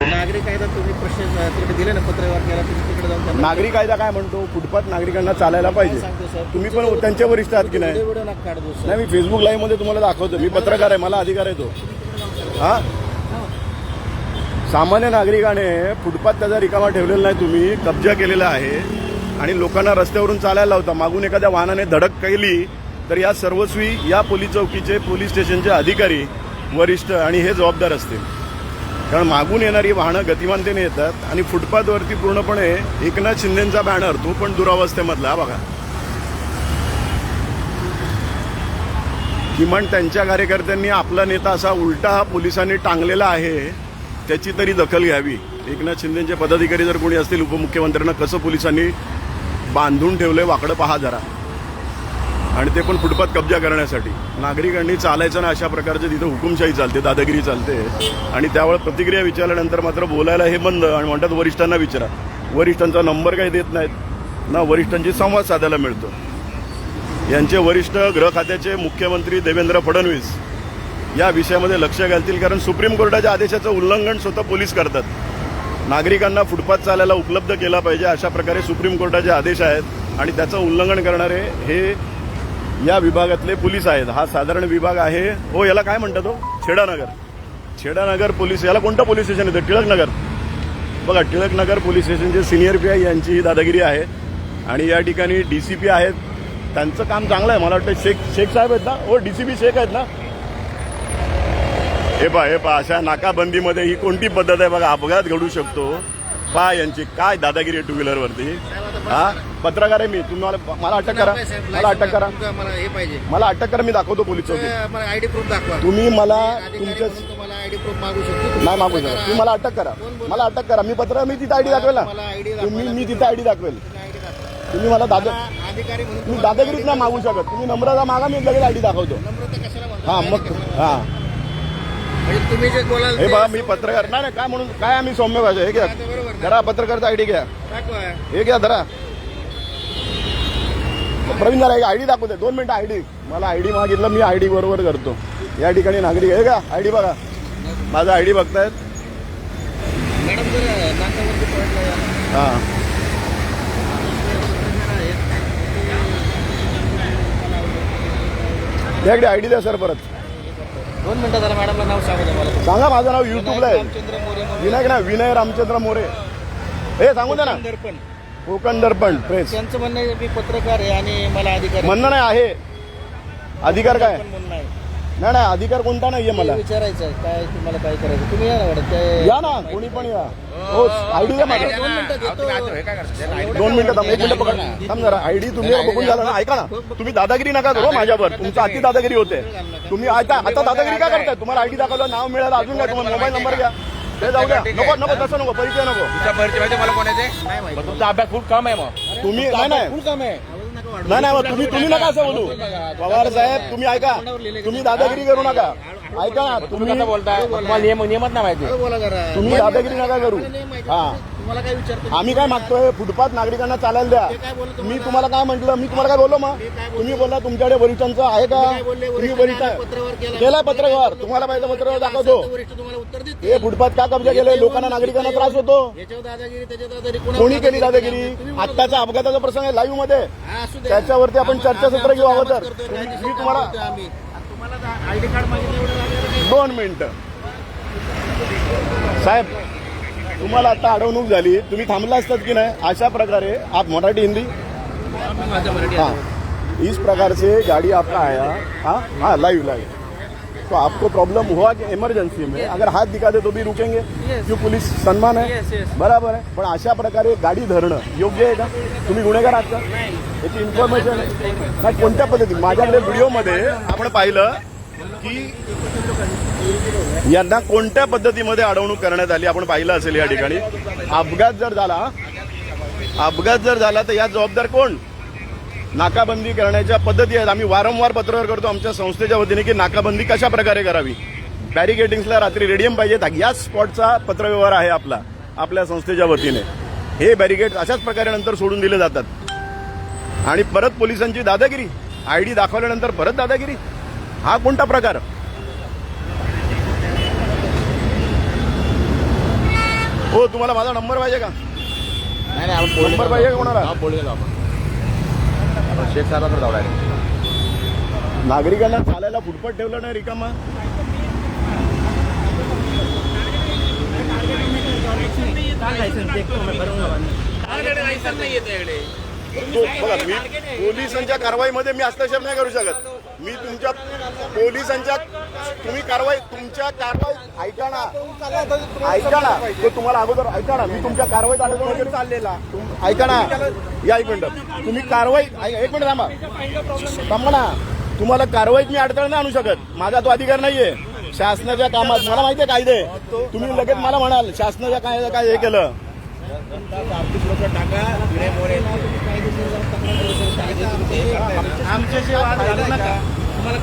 नागरिक कायदा तुम्ही प्रश्न तिकडे दिले ना पत्रव्यवहार केला तुम्ही तिकडे जाऊन त्यांना नागरिक कायदा काय म्हणतो? फुटपाथ नागरिकांना चालायला पाहिजे. सांगतो तुम्ही पण त्यांचे वरिष्ठ आहात की नाही? व्हिडिओ व्हिडिओ नका काढू सर. नाही मी फेसबुक लाईव्हमध्ये तुम्हाला दाखवतो. मी पत्रकार आहे मला अधिकार आहे तो. हा? सामान्य नागरिकाने फुटपाथ त्याचा रिकामा ठेवलेला नाही तुम्ही कब्जा केलेला आहे आणि लोकांना रस्त्यावरून चालायला लावता. मागून एखाद्या वाहनाने धडक केली तर या सर्वस्वी या पोलीस चौकीचे पोलीस स्टेशनचे अधिकारी वरिष्ठ आणि हे जबाबदार असतील. कारण मागून येणारी वाहनं गतिमानतेने येतात आणि फुटपाथवरती पूर्णपणे एकनाथ शिंदेचा बॅनर तो पण दुरावस्थेमधला बघा. किमान त्यांच्या कार्यकर्त्यांनी आपला नेता असा उलटा हा पोलिसांनी टांगलेला आहे त्याची तरी दखल घ्यावी. एकनाथ शिंदेचे पदाधिकारी जर कोणी असतील उपमुख्यमंत्र्यांना कसं पोलिसांनी बांधून ठेवलंय वाकडं पहा जरा. आणि ते पण फुटपाथ कब्जा करण्यासाठी. नागरिकांनी चालायचं ना अशा प्रकारचे तिथं हुकुमशाही चालते दादागिरी चालते. आणि त्यावेळेस प्रतिक्रिया विचारल्यानंतर मात्र बोलायला हे बंद आणि म्हणतात वरिष्ठांना विचारा. वरिष्ठांचा नंबर काही देत नाहीत. ना वरिष्ठांशी संवाद साधायला मिळतो. यांचे वरिष्ठ गृह खात्याचे मुख्यमंत्री देवेंद्र फडणवीस या विषयामध्ये लक्ष घालतील कारण सुप्रीम कोर्टाच्या आदेशाचं उल्लंघन स्वतः पोलीस करतात. नागरिकांना फुटपाथ चालायला उपलब्ध केला पाहिजे अशा प्रकारे सुप्रीम कोर्टाचे आदेश आहेत आणि त्याचं उल्लंघन करणारे हे या विभागातले पोलीस आहेत. हा साधारण विभाग आहे. हो याला काय म्हणतात तो छेडानगर. छेडानगर पोलीस याला कोणतं पोलीस स्टेशन येतं? टिळकनगर बघा टिळकनगर पोलीस स्टेशनचे सिनियर पी आय यांची ही दादागिरी आहे. आणि या ठिकाणी डीसीपी आहेत. त्यांचं काम चांगलं आहे. मला वाटतं शेख शेख साहेब आहेत ना? हो डीसीपी शेख आहेत ना? हे पा हे पा अशा नाकाबंदीमध्ये ही कोणती पद्धत आहे? बघा अपघात घडू शकतो. पा यांची काय दादागिरी आहे टू व्हीलरवरती. हा? पत्रकार आहे मी तुम्हाला मला अटक करा. मला अटक करा. हे पाहिजे. मला अटक करा मी दाखवतो पोलीस मला आयडी प्रूफ दाखवा. तुम्ही मला तुमच्या आयडी प्रूफ मागू शकतो. नाही मागू शकत. तुम्ही मला अटक करा. मला अटक करा. मी पत्र मी तिथे आयडी दाखवेल तुम्ही मी तिथे आयडी दाखवेल. तुम्ही मला दादा तुम्ही दादागिरीत नाही मागू शकत. तुम्ही नम्रता मागा मी लगेच आयडी दाखवतो. हा मग हा. म्हणजे तुम्ही जे बोलाल हे बघा मी पत्रकार नाही नाही काय म्हणून काय आम्ही सौम्य भाषा हे घ्या? धरा पत्रकारचा आयडी घ्या. हे घ्या धरा प्रवीण एक आयडी दाखवते दोन मिनिटं आयडी मला आयडी मागितलं मी आयडी बरोबर करतो. या ठिकाणी नागरिक आहे. का आयडी बघा. माझा आयडी बघतायत. मॅडम जर नाकावरती पडलं या. हा. त्याकडे आयडी द्या सर परत. दोन मिनिटं मॅडमला नाव सांगू मला. सांगा माझं नाव युट्यूबला आहे. विनायक ना विनय रामचंद्र मोरे. हे सांगू द्या ना. दर्पण. कोकण दर्पण प्रेस त्यांचं म्हणणं आहे मी पत्रकार आहे आणि मला अधिकार आहे. म्हणणं नाही आहे. अधिकार काय? पण म्हणणं आहे. नाही नाही अधिकार कोणता नाहीये मला. मला विचारायचं आहे काय तुम्हाला काय करायचं तुम्ही या ना मॅडम या ना कोणी पण या. हो आयडी द्या माझा. दोन मिनिटं देतो. दोन मिनिटं थांब एक मिनिटं पकड. थांब जरा आयडी तुम्ही बघून झाला ना ऐका ना. तुम्ही दादागिरी नका करू माझ्यावर. तुमचं अति दादागिरी होते. तुम्ही आता आता दादागिरी का करताय? तुम्हाला आयडी दाखवलं नाव मिळालं अजून काय तुम्हाला मोबाईल नंबर घ्या. ते जाऊ द्या. नको नको तसं नको परिचय नको. तुमचा परिचय माहिती मला कोणाचे नाही माहिती. मग तुमचा अभ्यास खूप कम आहे मग. तुम्ही नाही नाही. कम आहे. नाही नाही मग तुम्ही तुम्ही नका असं बोलू. पवार साहेब तुम्ही ऐका. तुम्ही दादागिरी करू नका. ऐका ना तुम्ही कसं बोलताय तुम्हाला नियम नियमच नाही माहिती. बोला तुम्ही दादागिरी नका करू. हा. तुम्हाला काय विचारतो? आम्ही काय मागतोय? फुटपाथ नागरिकांना चालायला द्या. काय मी तुम्हाला काय म्हटलं? मी तुम्हाला काय बोललो मग? तुम्ही बोलला तुमच्याकडे वरिष्ठांचं आहे का? काय तुम्ही वरिष्ठ. केलाय पत्रव्यवहार. तुम्हाला पाहिजे पत्रव्यवहार दाखवतो. हे फुटपाथ का कब्जा केले लोकांना नागरिकांना त्रास होतो. याच्यावर दादागिरी त्याच्यावर दादागिरी कोणावर कोणी केली दादागिरी. आत्ताचा अपघाताचा प्रसंग आहे लाईव्हमध्ये. हा. त्याच्यावरती आपण चर्चासत्र घेऊ हवं तर मी तुम्हाला आयडी कार्ड मागितलं. दोन मिनिटं. साहेब तुम्हाला आता अडवणूक झाली. तुम्ही थांबला असतात की नाही? अशा प्रकारे आप मराठी हिंदी? हाँ. इस प्रकार से गाड़ी आपका आया हाँ? हाँ लाइव लाइव तो आपको प्रॉब्लम हुआ कि इमरजेंसी में। अगर हाथ दिखा दे तो भी रुकेंगे क्यों पुलिस सन्मान है? बराबर आहे पण अशा प्रकारे गाडी धरणं योग्य आहे का? तुम्ही गुन्हेगार आहात का? याची इन्फॉर्मेशन नाही कोणत्या पद्धतीने? माझ्याकडे व्हिडिओमध्ये आपण पाहिलं की यांना कोणत्या पद्धतीमध्ये अडवणूक करण्यात आली? आपण पाहिलं असेल या ठिकाणी. अपघात जर झाला अपघात जर झाला तर यात जबाबदार कोण? नाकाबंदी करण्याच्या पद्धती आहेत. आम्ही वारंवार पत्रव्यवहार करतो आमच्या संस्थेच्या वतीने की नाकाबंदी कशा प्रकारे करावी? बॅरिकेडिंग्सला रात्री रेडियम पाहिजे. याच स्पॉटचा पत्रव्यवहार आहे आपला आपल्या संस्थेच्या वतीने. हे बॅरिकेड अशाच प्रकारे नंतर सोडून दिले जातात. आणि परत पोलिसांची दादागिरी आयडी दाखवल्यानंतर परत दादागिरी. हा कोणता प्रकार? हो तुम्हाला माझा नंबर पाहिजे का? नंबर पाहिजे का कोणाला? हा, बोलू गेलो आपण आपण शेख साहेबांकडे जाऊ. नागरिकांना चालायला फुटपाथ ठेवलं नाही रिकामा? तो बघा मी पोलिसांच्या कारवाईमध्ये मी हस्तक्षेप नाही करू शकत. मी तुमच्या पोलिसांच्या तुम्ही कारवाई तुमच्या कारवाई ऐका ना. ऐका ना. तो तुम्हाला अगोदर ऐका ना. मी तुमच्या कारवाईत वगैरे चाललेला. ऐका ना. या एक मिनिट. तुम्ही कारवाई एक मिनिट थांबा. थांबा ना. तुम्हाला कारवाईत मी अडथळा नाही आणू शकत. माझा तो अधिकार नाहीये. शासनाच्या कामात मला माहितीये कायदे. तुम्ही लगेच मला म्हणाल शासनाच्या काय काय हे केलं? आमच्याशी वाद घालू नका. तुम्हाला